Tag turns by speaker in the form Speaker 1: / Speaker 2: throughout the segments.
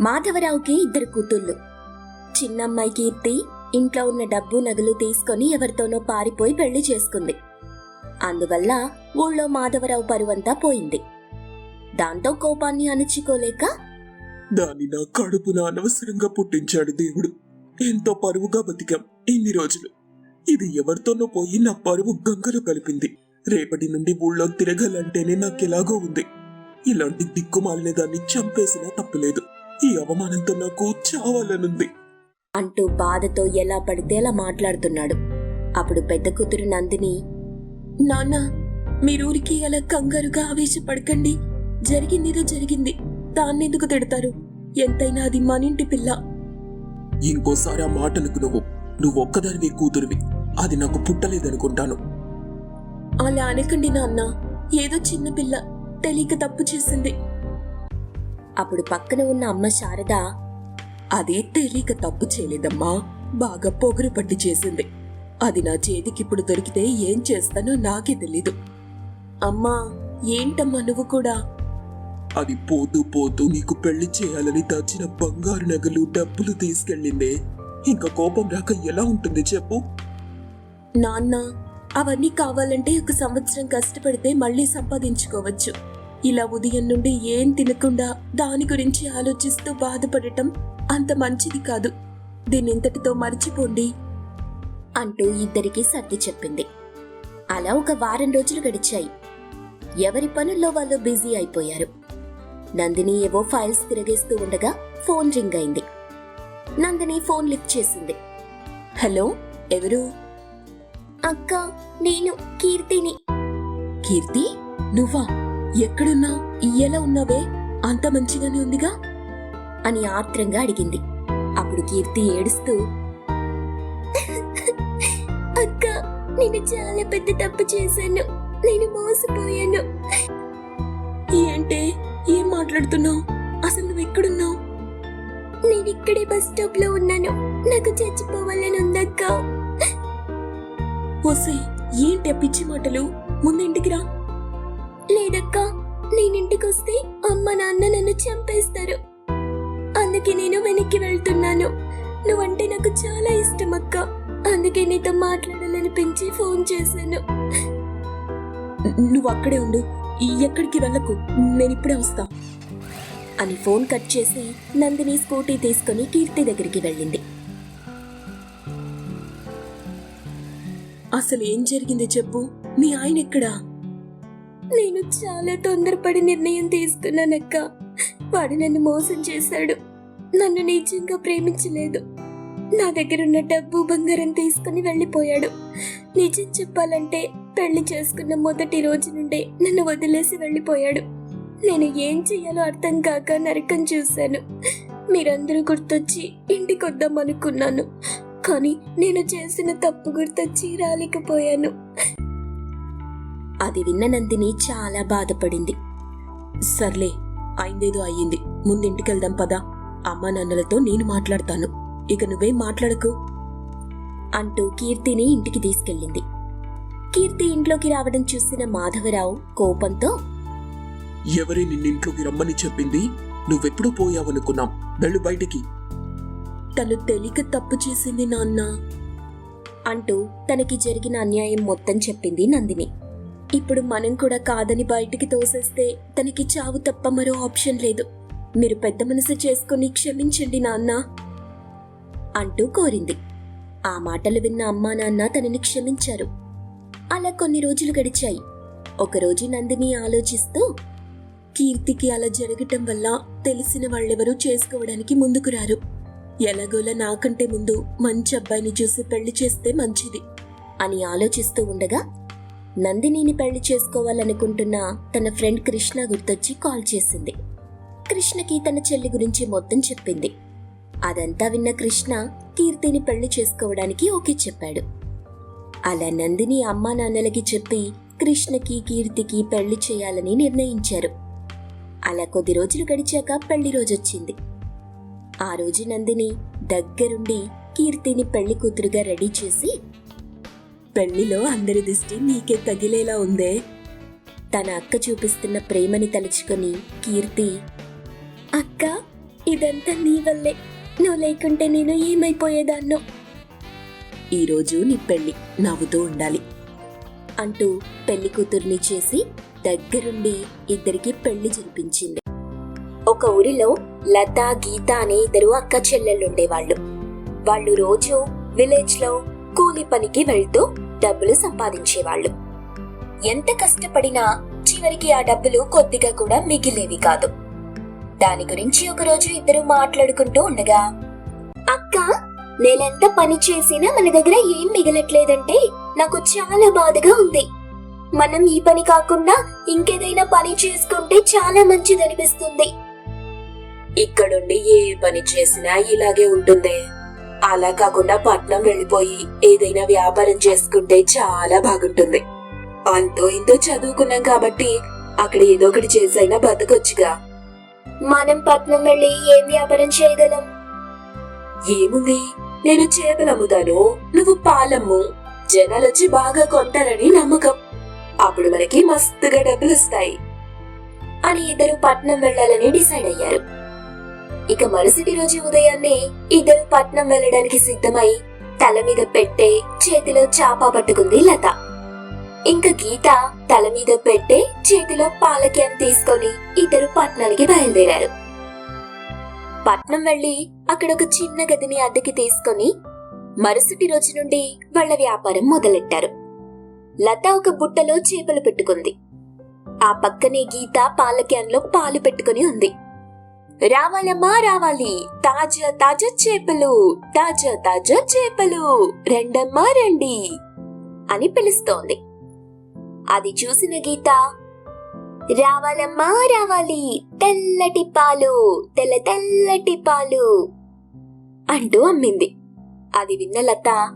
Speaker 1: మాధవరావుకి ఇద్దరు కూతుళ్ళు. చిన్నమ్మాయి కీర్తి ఇంట్లో ఉన్న డబ్బు నగలు తీసుకొని ఎవరితోనో పారిపోయి పెళ్ళి చేసుకుంది. అందువల్ల ఊళ్ళో మాధవరావు పరువంతా పోయింది. దాంతో కోపాన్ని అణుచుకోలేక
Speaker 2: దాని నా కడుపున అనవసరంగా పుట్టించాడు దేవుడు. ఎంతో పరువుగా బతికాం ఇన్ని రోజులు. ఇది ఎవరితోనో పోయి నా పరువు గంగలో కలిపింది. రేపటి నుండి ఊళ్ళో తిరగాలంటేనే నాకెలాగో ఉంది. ఇలాంటి దిక్కుమాలిన దాన్ని చంపేసినా తప్పులేదు. ఈ అవమానంతో నాకు చావాలనుంది.
Speaker 1: అంటూ బాధతో ఎలా పడితే అలా మాట్లాడుతున్నాడు. అప్పుడు పెద్ద కూతురు నందిని నాన్న మీరూరికి అలా కంగారుగా ఆవేశపడకండి. జరిగిందిదో జరిగింది. దాన్నెందుకు తిడతారు? ఎంతైనా అది మనింటి పిల్ల.
Speaker 2: ఇంకోసారి ఆ మాటలకు నువ్వు నువ్వు ఒక్కదానివి కూతురివి. అది నాకు పుట్టలేదనుకుంటాను.
Speaker 1: అలా అనకండి నాన్న. ఏదో చిన్న పిల్ల తెలియక తప్పు చేసింది. అప్పుడు పక్కన ఉన్న అమ్మ శారద అదే తెలియక తప్పు చేయలేదమ్మా. బాగా పొగరు పట్టి చేసింది. అది నా చేతికిప్పుడు దొరికితే ఏం చేస్తానో నాకే తెలీదు. అమ్మా ఏంటమ్మా నువ్వు కూడా?
Speaker 2: అది పోతూ పోతూ నీకు పెళ్ళి చేయాలని దాచిన బంగారు నగలు డబ్బులు తీసుకెళ్ళిందే. ఇంకా కోపం రాక ఎలా ఉంటుంది చెప్పు.
Speaker 1: నాన్న అవన్నీ కావాలంటే ఒక సంవత్సరం కష్టపడితే మళ్ళీ సంపాదించుకోవచ్చు. ఇలా ఉదయం నుండి ఏం తినకుండా దాని గురించి ఆలోచిస్తూ బాధపడటం అంత మంచిది కాదు. దీనింతటితో మర్చిపోండి. అంటూ ఇద్దరికి సర్ది చెప్పింది. అలా ఒక వారం రోజులు గడిచాయి. ఎవరి పనుల్లో వాళ్ళు బిజీ అయిపోయారు. నందిని ఏవో ఫైల్స్ తిరగేస్తూ ఉండగా ఫోన్ రింగ్ అయింది. నందిని ఫోన్ లిఫ్ట్ చేసింది. హలో ఎవరు? అక్క నేను కీర్తిని. కీర్తి? నువ్వా? ఎక్కడున్నా ఎలా ఉన్నావే? అంత మంచిగానే ఉందిగా? అని ఆత్రంగా అడిగింది. అప్పుడు కీర్తి ఏడుస్తూ అక్క నేను చాలా పెద్ద తప్పు చేశాను. నేను మోసపోయాను. ఏంటే ఏం మాట్లాడుతున్నావు? అసలు నువ్వు ఎక్కడున్నావు? నేను ఇక్కడే బస్ స్టాప్లో ఉన్నాను. నాకు చచ్చిపోవాలని ఉందక్క ఓసే ఏంటి పిచ్చి మాటలు? ముందింటికి రా. లేదక్కా నేనింటికొస్తే అమ్మ నాన్న నన్ను చంపేస్తారు. అందుకే నేను వెనక్కి వెళ్తున్నాను. నువ్వంటే నాకు చాలా ఇష్టం అక్క అందుకే నీతో మాట్లాడాలనిపించి ఫోన్ చేశాను. నువ్వు అక్కడే ఉండు. ఎక్కడికి వెళ్ళకు. నేను ఇప్పుడే వస్తా. అని ఫోన్ కట్ చేసి నందిని స్కూటీ తీసుకుని కీర్తి దగ్గరికి వెళ్ళింది. అసలు ఏం జరిగింది చెప్పు? మీ ఆయన ఎక్కడా? నేను చాలా తొందరపడి నిర్ణయం తీసుకున్నానక్క. వాడు నన్ను మోసం చేశాడు. నన్ను నిజంగా ప్రేమించలేదు. నా దగ్గర ఉన్న డబ్బు బంగారం తీసుకుని వెళ్ళిపోయాడు. నిజం చెప్పాలంటే పెళ్ళి చేసుకున్న మొదటి రోజు నుండే నన్ను వదిలేసి వెళ్ళిపోయాడు. నేను ఏం చెయ్యాలో అర్థం కాక నరకం చూశాను. మీరందరూ గుర్తొచ్చి ఇంటికి వద్దాం అనుకున్నాను. కానీ నేను చేసిన తప్పు గుర్తొచ్చి రాలేకపోయాను. అది విన్న నందిని చాలా బాధపడింది. సర్లే అయిందేదో అయ్యింది. ముందింటికి వెళ్దాం పదా. అమ్మా నాన్నలతో నేను మాట్లాడతాను. ఇక నువ్వేం మాట్లాడకు? అంటూ కీర్తిని ఇంటికి తీసుకెళ్ళింది. కీర్తి ఇంట్లోకి రావడం చూసిన మాధవరావు కోపంతో
Speaker 2: ఎవరే నిన్నింట్లోకి రమ్మని చెప్పింది? నువ్వెప్పుడు పోయావనుకున్నాం. వెళ్ళు బయటికి.
Speaker 1: తను తెలియక తప్పు చేసింది నాన్న అంటూ తనకి జరిగిన అన్యాయం మొత్తం చెప్పింది నందిని. ఇప్పుడు మనం కూడా కాదని బయటికి తోసేస్తే తనకి చావు తప్ప మరో ఆప్షన్ లేదు. మీరు పెద్ద మనసు చేసుకుని క్షమించండి నాన్న అంటూ కోరింది. ఆ మాటలు విన్న అమ్మా నాన్న తనని క్షమించారు. అలా కొన్ని రోజులు గడిచాయి. ఒకరోజు నందిని ఆలోచిస్తూ కీర్తికి అలా జరగటం వల్ల తెలిసిన వాళ్ళెవరూ చేసుకోవడానికి ముందుకు రారు. ఎలాగోలా నాకంటే ముందు మంచి అబ్బాయిని చూసి పెళ్ళి చేస్తే మంచిది అని ఆలోచిస్తూ ఉండగా నందినిని పెళ్ళి చేసుకోవాలనుకుంటున్న తన ఫ్రెండ్ కృష్ణ గుర్తొచ్చి కాల్ చేసింది. కృష్ణకి తన చెల్లి గురించి మొత్తం చెప్పింది. అదంతా విన్న కృష్ణ కీర్తిని పెళ్ళి చేసుకోవడానికి ఓకే చెప్పాడు. అలా నందిని అమ్మా నాన్నలకి చెప్పి కృష్ణకి కీర్తికి పెళ్ళి చేయాలని నిర్ణయించారు. అలా కొద్ది రోజులు గడిచాక పెళ్ళి రోజొచ్చింది. ఆ రోజు నందిని దగ్గరుండి కీర్తిని పెళ్ళి కూతురుగా రెడీ చేసి పెళ్ళిలో అందరి దృష్టి నీకే తగిలేలా ఉందే. తన అక్క చూపిస్తున్న ప్రేమని తలుచుకొని కీర్తి అక్క ఇదంతా నీ వల్లే. నువ్వు లేకుంటే నేను ఏమైపోయేదాన్నో? ఈరోజు నీ పెళ్ళి నవ్వుతూ ఉండాలి అంటూ పెళ్ళి కూతుర్ని చేసి దగ్గరుండి ఇద్దరికి పెళ్ళి జరిపించింది. ఒక ఊరిలో లత గీత అనే ఇద్దరు అక్క చెల్లెళ్ళుండేవాళ్ళు. వాళ్ళు రోజు విలేజ్లో కూలి పనికి వెళ్తూ డబ్బులు సంపాదించేవాళ్ళు. ఎంత కష్టపడినా చివరికి ఆ డబ్బులు కొద్దిగా కూడా మిగిలేవి కాదు. దాని గురించి ఒకరోజు ఇద్దరు మాట్లాడుకుంటూ ఉండగా అక్క నేనెంత పని చేసినా మన దగ్గర ఏం మిగలట్లేదంటే నాకు చాలా బాధగా ఉంది. మనం ఈ పని కాకుండా ఇంకేదైనా పని చేసుకుంటే చాలా మంచిదనిపిస్తుంది. ఇక్కడుండి ఏ పని చేసినా ఇలాగే ఉంటుంది? అలా కాకుండా పట్నం వెళ్ళిపోయి ఏదైనా వ్యాపారం చేసుకుంటే చాలా బాగుంటుంది. అంతో ఇంతో చదువుకున్నాం కాబట్టి అక్కడ ఏదో ఒకటి చేసైనా బతకొచ్చుగా. మనం పట్నం వెళ్ళి ఏం వ్యాపారం చేయగలం? ఏముంది? నేను చేపలు అమ్ముతాను నువ్వు పాలమ్ము జనాలు వచ్చి బాగా కొంటారని నమ్మకం. అప్పుడు మనకి మస్తుగా డబ్బులు వస్తాయి అని ఇద్దరు పట్నం వెళ్ళాలని డిసైడ్ అయ్యారు. ఇక మరుసటి రోజు ఉదయాన్నే ఇద్దరు పట్నం వెళ్ళడానికి సిద్ధమై తల మీద పెట్టే చేతిలో చాప పట్టుకుంది లత. ఇంకా గీత తల మీద పెట్టే చేతిలో పాలక్యాన్ తీసుకొని ఇద్దరు పట్నానికి బయలుదేరారు. పట్నం వెళ్ళి అక్కడ ఒక చిన్న గదిని అద్దెకి తీసుకొని మరుసటి రోజు నుండి వాళ్ళ వ్యాపారం మొదలెట్టారు. లత ఒక బుట్టలో చేపలు పెట్టుకుంది. ఆ పక్కనే గీత పాలక్యాన్లో పాలు పెట్టుకుని ఉంది. రావాలమ్మా రావాలి. తాజా తాజా చేపలు తాజా తాజా చేపలు. రెండమ్మా రండి అని పిలుస్తోంది. అది చూసిన గీత రావాలమ్మా రావాలి. తెల్లటి పాలు తెల్ల తెల్లటి పాలు అంటూ అమ్మింది. అది విన్న లత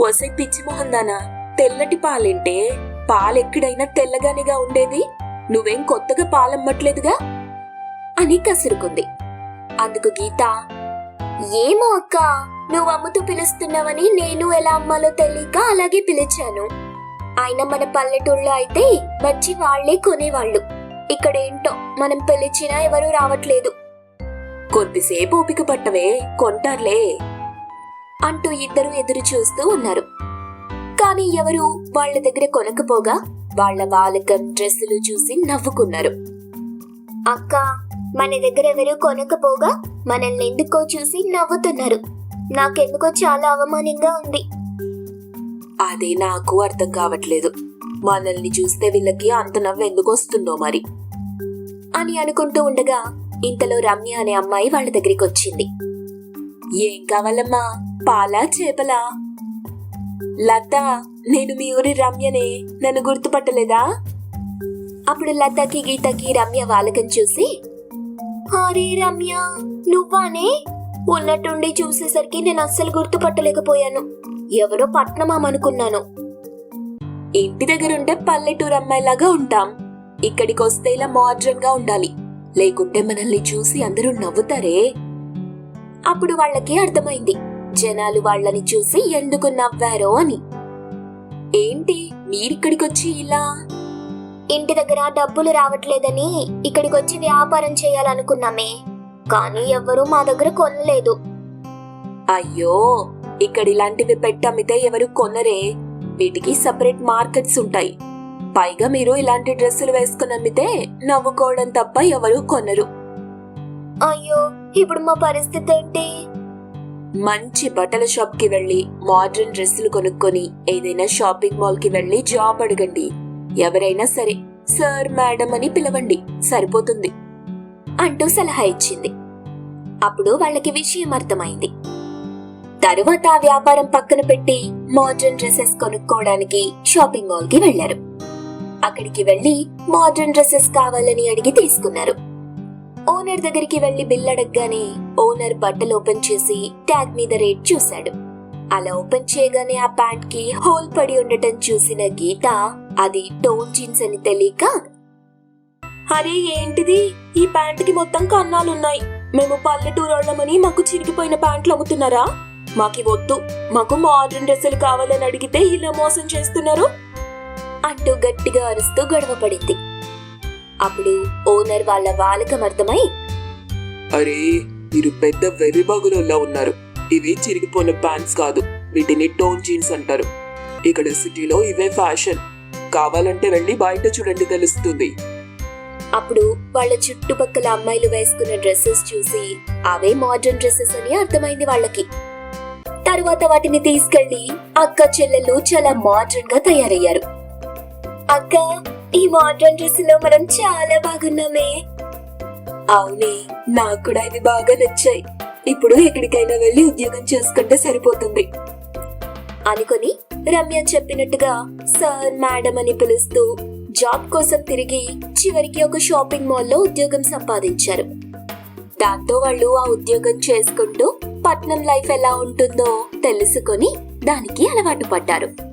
Speaker 1: ఒసై పిచ్చి మొహందానా తెల్లటి పాలేంటే పాలెక్కడైనా తెల్లగానిగా ఉండేది? నువ్వేం కొత్తగా పాలమ్మట్లేదుగా? అని కసురుకుంది. అందుకు గీత ఏమో అక్క నువ్వు అమ్ముతూ పిలుస్తున్నావని నేను ఎలా అమ్మాలో తెలియక అలాగే పిలిచాను. ఆయన మన పల్లెటూళ్ళలో అయితే వచ్చి వాళ్ళే కొనేవాళ్ళు. ఇక్కడేంటో మనం పిలిచినా ఎవరూ రావట్లేదు. కొద్దిసేపు ఓపిక పట్టవే కొంటారులే అంటూ ఇద్దరు ఎదురు చూస్తూ ఉన్నారు. కానీ ఎవరు వాళ్ళ దగ్గర కొనకపోగా వాళ్ళ వాలకం డ్రెస్సులు చూసి నవ్వుకున్నారు. అక్క మన దగ్గర ఎవరు కొనకపోగా మనల్ని ఎందుకో చూసి నవ్వుతున్నారు. నాకెందుకో చాలా అవమానంగా ఉంది. అదే నాకు అర్థం కావట్లేదు. మనల్ని చూస్తే వీళ్ళకి అంత నవ్వు ఎందుకు వస్తుందో మరి. అని అనుకుంటూ ఉండగా ఇంతలో రమ్య అనే అమ్మాయి వాళ్ళ దగ్గరికి వచ్చింది. ఏం కావాలమ్మా? పాలా చేపలా? లత నేను మీ ఊరి రమ్యనే. నన్ను గుర్తుపట్టలేదా? అప్పుడు లతకి గీతకి రమ్య వాలకం చూసి అరే రమ్య నువ్వానే? ఉన్నట్టుండి చూసేసరికి నేను అస్సలు గుర్తుపట్టలేకపోయాను. ఎవరో పట్నం అనుకున్నాను. ఇంటి దగ్గరుంటే పల్లెటూరు అమ్మాయిలాగా ఉంటాం. ఇక్కడికి వస్తే ఇలా మోడ్రన్గా ఉండాలి. లేకుంటే మనల్ని చూసి అందరూ నవ్వుతారే? అప్పుడు వాళ్ళకి అర్థమైంది. జనాలు వాళ్ళని చూసి ఎందుకు నవ్వారో అని. ఏంటి మీరిక్కడికొచ్చి ఇలా ఇంటి దగ్గర డబ్బులు రావట్లేదని ఇక్కడికి వచ్చి వ్యాపారం చేయాలనుకున్నామే. కానీ ఎవ్వరూ మా దగ్గర కొనలేదు. అయ్యో ఇక్కడ ఇలాంటివి పెట్టమ్మితే ఎవరు కొనరే. వీటికి సపరేట్ మార్కెట్స్ ఉంటాయి. పైగా మీరు ఇలాంటి డ్రెస్సులు వేసుకుని అమ్మితే నవ్వుకోవడం తప్ప ఎవరు కొనరు. అయ్యో ఇప్పుడు మా పరిస్థితి ఏంటి? మంచి బట్టల షాప్కి వెళ్ళి మోడర్న్ డ్రెస్సులు కొనుక్కొని ఏదైనా షాపింగ్ మాల్కి వెళ్ళి జాబ్ అడగండి. ఎవరైనా సరే సార్ మేడం అని పిలవండి సరిపోతుంది అంటూ సలహా ఇచ్చింది. అప్పుడు వాళ్ళకి విషయం అర్థమైంది. తరువాత ఆ వ్యాపారం పక్కన పెట్టి మోడర్న్ డ్రెస్సెస్ కొనుక్కోవడానికి షాపింగ్ మాల్కి వెళ్ళారు అక్కడికి వెళ్ళి మోడర్న్ డ్రెస్సెస్ కావాలని అడిగి తీసుకున్నారు. ఓనర్ దగ్గరికి వెళ్ళి బిల్ అడగగానే ఓనర్ బట్టలు ఓపెన్ చేసి ట్యాగ్ మీద రేట్ చూశాడు. అలా ఓపెన్ చేయగానే ఆ ప్యాంట్కి హోల్ పడి ఉండటం చూసిన గీత అది టోన్ జీన్స్ అని తెలియక అరే ఏంటిది? ఈ ప్యాంట్కి మొత్తం కన్నాలున్నాయి. మేము పల్లెటూరు వాళ్ళమని మాకు చిరిగిపోయిన ప్యాంట్లు అమ్ముతున్నారా? మాకి వద్దు. మాకు మోడర్న్ డ్రెస్సులు కావాలని అడిగితే ఇలా మోసం చేస్తున్నారు? అంటూ గట్టిగా అరుస్తూ గొడవ పడింది. అప్పుడు ఓనర్ వాళ్ళ వాలకం అర్థమై
Speaker 2: అరే మీరు పెద్ద వెర్రిబాగులోలా ఉన్నారు. ఇవి చిరిగిపోయిన ప్యాంట్స్ కాదు. వీటిని టోన్ జీన్స్ అంటారు. ఇక్కడ సిటీలో ఇవే ఫ్యాషన్. కావాలంటే వెళ్ళి బయట చూడండి తెలుస్తుంది.
Speaker 1: అప్పుడు వాళ్ళ చుట్టుపక్కల అమ్మాయిలు వేసుకున్న డ్రెస్సెస్ చూసి అవే మోడర్న్ డ్రెస్సెస్ అని అర్థమైంది వాళ్ళకి. తరువాత వాటిని తీసుకెళ్ళి అక్క చెల్లెలు చాలా మోడర్న్గా తయారయ్యారు. అక్క ఈ మోడర్న్ డ్రెస్లో మనం చాలా బాగున్నామే. అవునే నాకు కూడా ఇవి బాగా నచ్చాయి. ఇప్పుడు ఎక్కడికైనా వెళ్ళి ఉద్యోగం చేసుకుంటే సరిపోతుంది. అనుకొని రమ్య చెప్పినట్టుగా సార్ మేడం అని పిలుస్తూ జాబ్ కోసం తిరిగి చివరికి ఒక షాపింగ్ మాల్లో ఉద్యోగం సంపాదించారు. దాంతో వాళ్ళు ఆ ఉద్యోగం చేసుకుంటూ పట్నం లైఫ్ ఎలా ఉంటుందో తెలుసుకొని దానికి అలవాటు పడ్డారు.